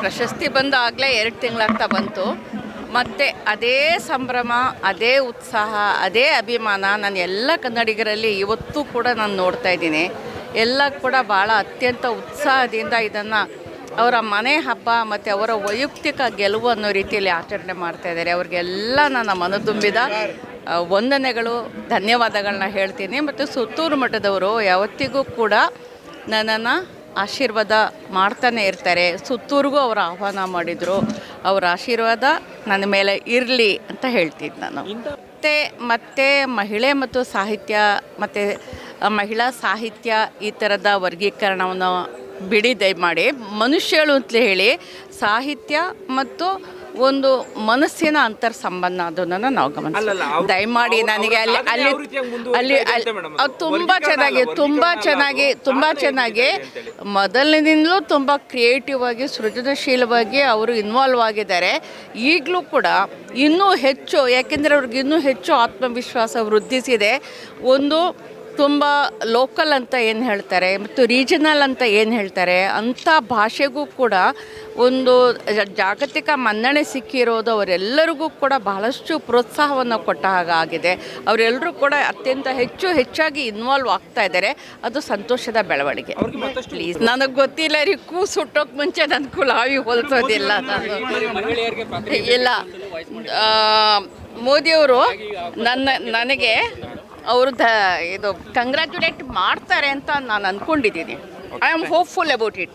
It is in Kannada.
ಪ್ರಶಸ್ತಿ ಬಂದಾಗಲೇ ಎರಡು ತಿಂಗಳಾಗ್ತಾ ಬಂತು. ಮತ್ತು ಅದೇ ಸಂಭ್ರಮ, ಅದೇ ಉತ್ಸಾಹ, ಅದೇ ಅಭಿಮಾನ ನಾನು ಎಲ್ಲ ಕನ್ನಡಿಗರಲ್ಲಿ ಇವತ್ತು ಕೂಡ ನಾನು ನೋಡ್ತಾ ಇದ್ದೀನಿ. ಎಲ್ಲ ಕೂಡ ಭಾಳ ಅತ್ಯಂತ ಉತ್ಸಾಹದಿಂದ ಇದನ್ನು ಅವರ ಮನೆ ಹಬ್ಬ ಮತ್ತು ಅವರ ವೈಯಕ್ತಿಕ ಗೆಲುವು ಅನ್ನೋ ರೀತಿಯಲ್ಲಿ ಆಚರಣೆ ಮಾಡ್ತಾ ಇದ್ದಾರೆ. ಅವ್ರಿಗೆಲ್ಲ ನನ್ನ ಮನದುಂಬಿದ ವಂದನೆಗಳು ಧನ್ಯವಾದಗಳನ್ನ ಹೇಳ್ತೀನಿ. ಮತ್ತು ಸುತ್ತೂರು ಮಠದವರು ಯಾವತ್ತಿಗೂ ಕೂಡ ನನ್ನನ್ನು ಆಶೀರ್ವಾದ ಮಾಡ್ತಾನೆ ಇರ್ತಾರೆ. ಸುತ್ತೂರಿಗೂ ಅವರು ಆಹ್ವಾನ ಮಾಡಿದರು. ಅವರ ಆಶೀರ್ವಾದ ನನ್ನ ಮೇಲೆ ಇರಲಿ ಅಂತ ಹೇಳ್ತಿದ್ದೆ ನಾನು. ಮತ್ತು ಮತ್ತೆ ಮಹಿಳೆ ಮತ್ತು ಸಾಹಿತ್ಯ ಮತ್ತು ಮಹಿಳಾ ಸಾಹಿತ್ಯ ಈ ಥರದ ವರ್ಗೀಕರಣವನ್ನು ಬಿಡಿ ದಯಮಾಡಿ ಮನುಷ್ಯಳು ಅಂತಲೇ ಹೇಳಿ ಸಾಹಿತ್ಯ ಮತ್ತು ಒಂದು ಮನಸ್ಸಿನ ಅಂತರ್ ಸಂಬಂಧ ಅದನ್ನು ನಾವು ಗಮನಿಸ್ತೀವಿ ದಯಮಾಡಿ ನನಗೆ ಅಲ್ಲಿ ಅಲ್ಲಿ ಅಲ್ಲಿ ಅದು ತುಂಬ ಚೆನ್ನಾಗಿ ತುಂಬಾ ಚೆನ್ನಾಗಿ ತುಂಬಾ ತುಂಬ ಚೆನ್ನಾಗಿ ಮೊದಲಿನಿಂದಲೂ ತುಂಬ ಕ್ರಿಯೇಟಿವ್ ಆಗಿ ಸೃಜನಶೀಲವಾಗಿ ಅವರು ಇನ್ವಾಲ್ವ್ ಆಗಿದ್ದಾರೆ. ಈಗಲೂ ಕೂಡ ಇನ್ನೂ ಹೆಚ್ಚು ಯಾಕೆಂದರೆ ಅವ್ರಿಗೆ ಇನ್ನೂ ಹೆಚ್ಚು ಆತ್ಮವಿಶ್ವಾಸ ವೃದ್ಧಿಸಿದೆ. ಒಂದು ತುಂಬ ಲೋಕಲ್ ಅಂತ ಏನು ಹೇಳ್ತಾರೆ ಮತ್ತು ರೀಜನಲ್ ಅಂತ ಏನು ಹೇಳ್ತಾರೆ ಅಂಥ ಭಾಷೆಗೂ ಕೂಡ ಒಂದು ಜಾಗತಿಕ ಮನ್ನಣೆ ಸಿಕ್ಕಿರೋದು ಅವರೆಲ್ಲರಿಗೂ ಕೂಡ ಬಹಳಷ್ಟು ಪ್ರೋತ್ಸಾಹವನ್ನು ಕೊಟ್ಟ ಹಾಗಾಗಿದೆ ಅವರೆಲ್ಲರೂ ಕೂಡ ಅತ್ಯಂತ ಹೆಚ್ಚು ಹೆಚ್ಚಾಗಿ ಇನ್ವಾಲ್ವ್ ಆಗ್ತಾ ಇದ್ದಾರೆ. ಅದು ಸಂತೋಷದ ಬೆಳವಣಿಗೆ. ಪ್ಲೀಸ್ ನನಗೆ ಗೊತ್ತಿಲ್ಲ ರೀ ಕೂ ಸುಟ್ಟೋಕೆ ಮುಂಚೆ ನನ್ನ ಕುಲಾವಿ ಹೊಲ್ಸೋದಿಲ್ಲ ನಾನು. ಇಲ್ಲ ಮೋದಿಯವರು ನನ್ನ ನನಗೆ ಅವರು ಇದು ಕಂಗ್ರ್ಯಾಚುಲೇಟ್ ಮಾಡ್ತಾರೆ ಅಂತ ನಾನು ಅಂದ್ಕೊಂಡಿದ್ದೀನಿ I am hopeful about it